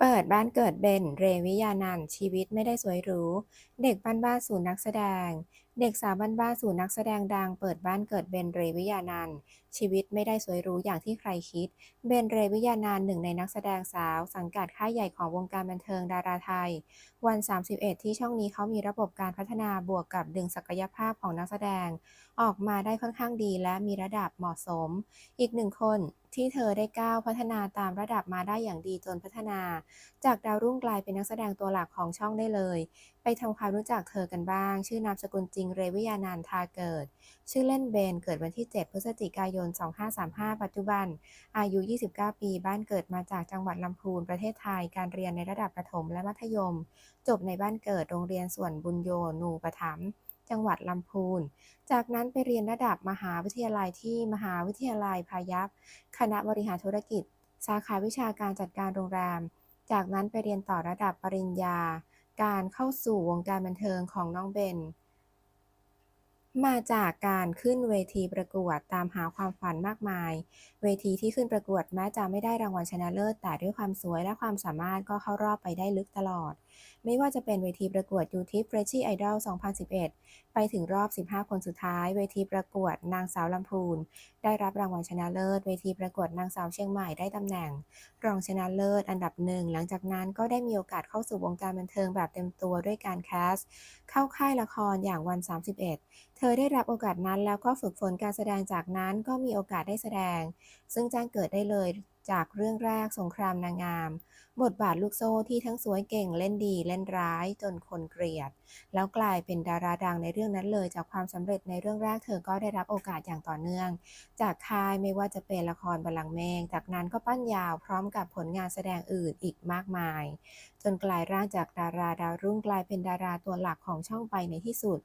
เปิดบ้านเกิดเบนเรวิยานันชีวิตไม่ได้สวยหรู เด็กบ้านๆสู่นักแสดง เด็กสาวบ้านๆสู่นักแสดงดัง เปิดบ้านเกิดเบนเรวิยานันชีวิตไม่ได้สวยหรูอย่างที่ใครคิด เบนเรวิยานันหนึ่งในนักแสดงสาว สังกัดค่ายใหญ่ของวงการบันเทิงดาราไทย วัน 31 ที่ช่องนี้เขามีระบบการพัฒนาบวกกับดึงศักยภาพของนักแสดง ออกมาได้ค่อนข้างดีและมีระดับเหมาะสม อีกหนึ่งคน ที่เธอได้ก้าวพัฒนาตามระดับมาได้อย่างดีจนพัฒนา จากดาวรุ่งกลายเป็นนักแสดงตัวหลักของช่องได้เลย ไปทำความรู้จักเธอกันบ้าง ชื่อนามสกุลจริงเรวิยานันทาเกิด ชื่อเล่นเบนเกิดวันที่ 7 พฤศจิกายน 2535 ปัจจุบัน อายุ 29 ปี บ้านเกิดมาจากจังหวัดลำพูนประเทศไทย การเรียนในระดับประถมและมัธยม จบในบ้านเกิดโรงเรียนส่วนบุญโยนูปถัมภ์ จังหวัดลำพูน จากนั้นไปเรียนระดับมหาวิทยาลัยที่มหาวิทยาลัยพายัพคณะบริหารธุรกิจ สาขาวิชาการจัดการโรงแรม จากนั้นไปเรียนต่อระดับปริญญา การเข้าสู่วงการบันเทิงของน้องเบน มาจากการขึ้นเวทีประกวดตามหาความฝันมากมาย เวทีที่ขึ้นประกวดแม้จะไม่ได้รางวัลชนะเลิศ แต่ด้วยความสวยและความสามารถก็เข้ารอบไปได้ลึกตลอด ไม่ว่าจะเป็นเวทีประกวด YouTube Freshie Idol 2011 ไปถึงรอบ 15 คนสุดท้าย เวทีประกวดนางสาวลำพูน ได้รับรางวัลชนะเลิศ เวทีประกวดนางสาวเชียงใหม่ได้ตำแหน่ง รองชนะเลิศอันดับหนึ่ง หลังจากนั้นก็ได้มีโอกาสเข้าสู่วงการบันเทิงแบบเต็มตัวด้วยการแคส เข้าค่ายละครอย่างวัน 31เธอได้รับโอกาสนั้นแล้วก็ฝึกฝนการแสดงจากนั้นก็มีโอกาสได้แสดง ซึ่งแจ้งเกิดได้เลยจากเรื่องแรกสงครามนางงาม บทบาทลูกโซ่ที่ทั้งสวยเก่งเล่นดีเล่นร้ายจนคนเกลียด แล้วกลายเป็นดาราดังในเรื่องนั้นเลย จากความสำเร็จในเรื่องแรกเธอก็ได้รับโอกาสอย่างต่อเนื่อง จากค่ายไม่ว่าจะเป็นละครบัลลังก์เมฆจากนั้นก็ปั้นยาวพร้อมกับผลงานแสดงอื่นอีกมากมาย จนกลายร่างจากดาราดาวรุ่งกลายเป็นดาราตัวหลักของช่องไปในที่สุด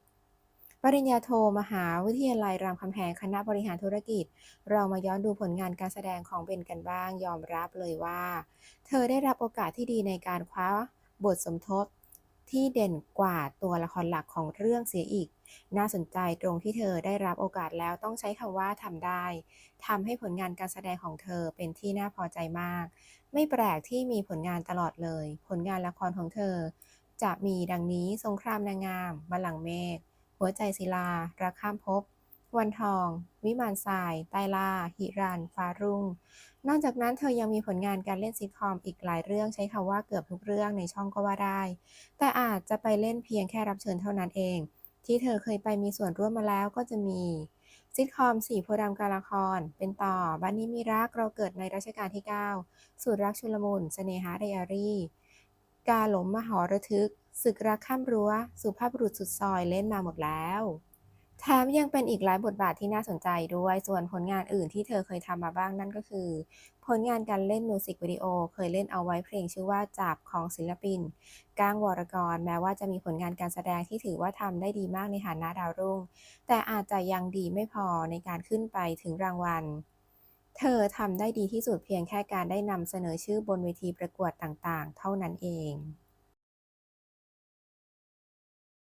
ปริญญาโทมหาวิทยาลัยรามคำแหงคณะบริหารธุรกิจ เรามาย้อนดูผลงานการแสดงของเบนกันบ้าง ยอมรับเลยว่า เธอได้รับโอกาสที่ดีในการคว้าบทสมทบที่เด่นกว่าตัวละครหลักของเรื่องเสียอีก น่าสนใจตรงที่เธอได้รับโอกาสแล้วต้องใช้คำว่าทำได้ทำให้ผลงานการแสดงของเธอเป็นที่น่าพอใจมาก ไม่แปลกที่มีผลงานตลอดเลย ผลงานละครของเธอ จะมีดังนี้สงครามนางงามบัลลังก์เมฆ หัวใจศิลารักข้ามภพวันทอง วิมานทรายไตลา หิรันฟ้ารุ่ง นอกจากนั้นเธอยังมีผลงานการเล่นซิทคอมอีกหลายเรื่องใช้คำว่าเกือบทุกเรื่องในช่องก็ว่าได้ แต่อาจจะไปเล่นเพียงแค่รับเชิญเท่านั้นเอง ที่เธอเคยไปมีส่วนร่วมมาแล้วก็จะมีซิทคอมสี่โพธิ์ดำการละคร เป็นต่อบ้านนี้มีรักเราเกิดในรัชกาลที่ 9 สูตรรักชุลมุนเสน่หาไดอารี่ กาหลมมหรทึกศึกรักข้ามรั้ว สุภาพบุรุษสุดซอยเล่นมาหมดแล้วแถมยังเป็นอีกหลายบทบาทที่น่าสนใจด้วย ส่วนผลงานอื่นที่เธอเคยทำมาบ้างนั่นก็คือ ผลงานการเล่นมิวสิกวิดีโอ เคยเล่นเอาไว้เพลงชื่อว่าจับของศิลปิน ก้างวรกร แม้ว่าจะมีผลงานการแสดงที่ถือว่าทำได้ดีมากในฐานะดาวรุ่ง แต่อาจจะยังดีไม่พอในการขึ้นไปถึงรางวัล เธอทำได้ดีที่สุดเพียงแค่การได้นำเสนอชื่อบนเวทีประกวดต่างๆ เท่านั้นเอง